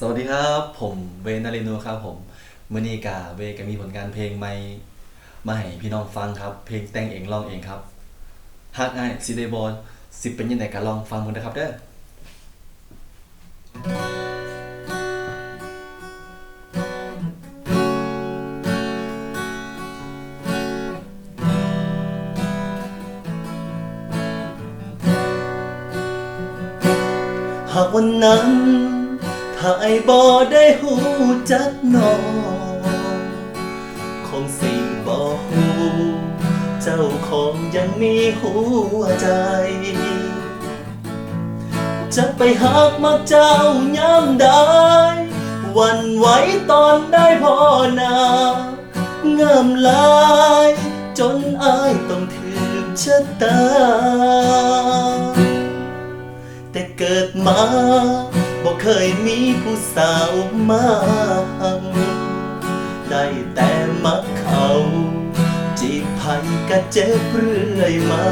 สวัสดีครับ ผมเวนาริโนครับผมมือนีกาเวก็มีผลงานเพลงใหม่มาให้พี่น้องฟังครับ เพลงแต่งเองร้องเองครับฮักง่ายซีเดบอลสิเป็นยังไงก็ลองฟังมึงนะครับเด้อหากวันนั้น ถ้าไอ้บอได้หูจักน้องคงสิบอหูเจ้าของยังมีหัวใจ จะไปหักมักเจ้าย้ำได้วันไหวตอนได้พอนาเงามลายจนอายต้องถือชะตา แต่เกิดมา เคยมีผู้สาวมาหังได้แต่มักเขา จีบไผกะเจ็บเรื่อยมา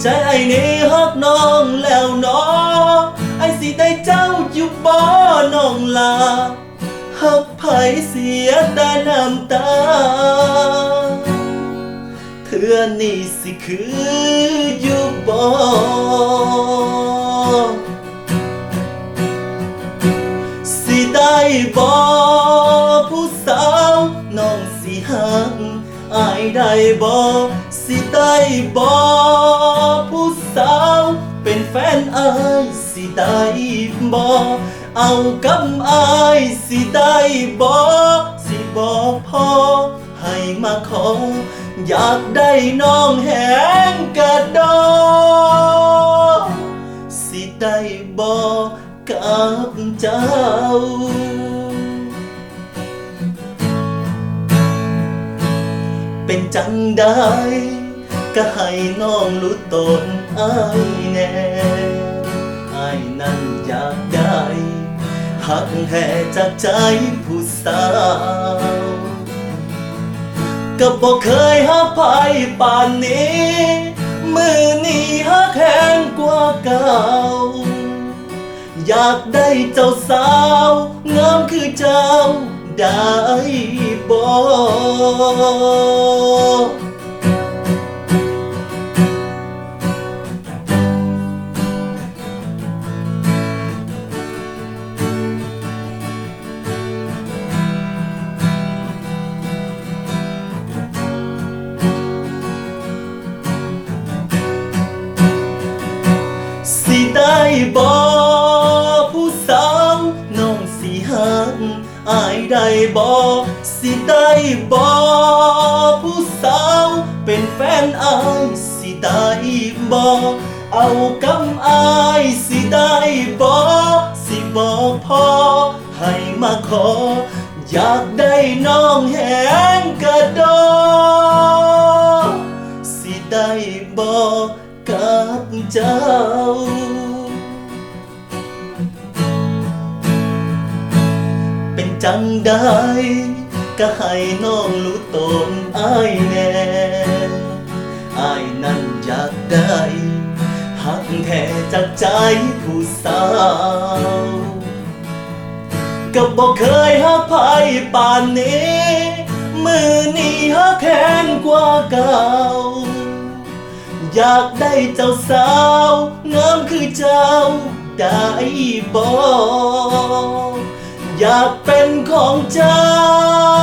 ใจไอ้นี่ฮักน้องแล้วเน้อไอ้สิได้เจ้าอยู่บ่อน้องลาฮักไผเสียแต่น้ำตาเธอนี่สิคืออยู่บ่ บ่ผู้สาวน้องสิหักอายได้บ่สิได้บ่ผู้สาวเป็นแฟนอายสิได้บ่เอากับอายสิได้บ่สิบ่พอให้มาขออยากได้น้องแหงกระดอสิ กับเจ้า เป็นจังได้ ก็ให้น้องรู้ตนอายแน่อายนั้นอยากได้หักแท้จากใจผู้สาวก็บอกเคยหักไผป่านนี้ มือนี้หักแหงกว่าเก่า อยากได้เจ้าสาว งามคือเจ้าได้บ บอสิได้บอผู้สาวเป็นแฟนอายสิได้บอเอากำอายสิได้บอสิบอกพอให้มาขอ อยากได้น้องแหงกระดอสิได้บอกกับเจ้า จังได้ก็ให้น้องรู้ตนอายแน่อายนั้นอยากได้หักแท้จากใจผู้สาวก็บอกเคยหักไผป่านนี้ มือนี้หักแค้นกว่าเก่า อยากได้เจ้าสาวงามคือเจ้าได้บอก อยากเป็นของเจ้า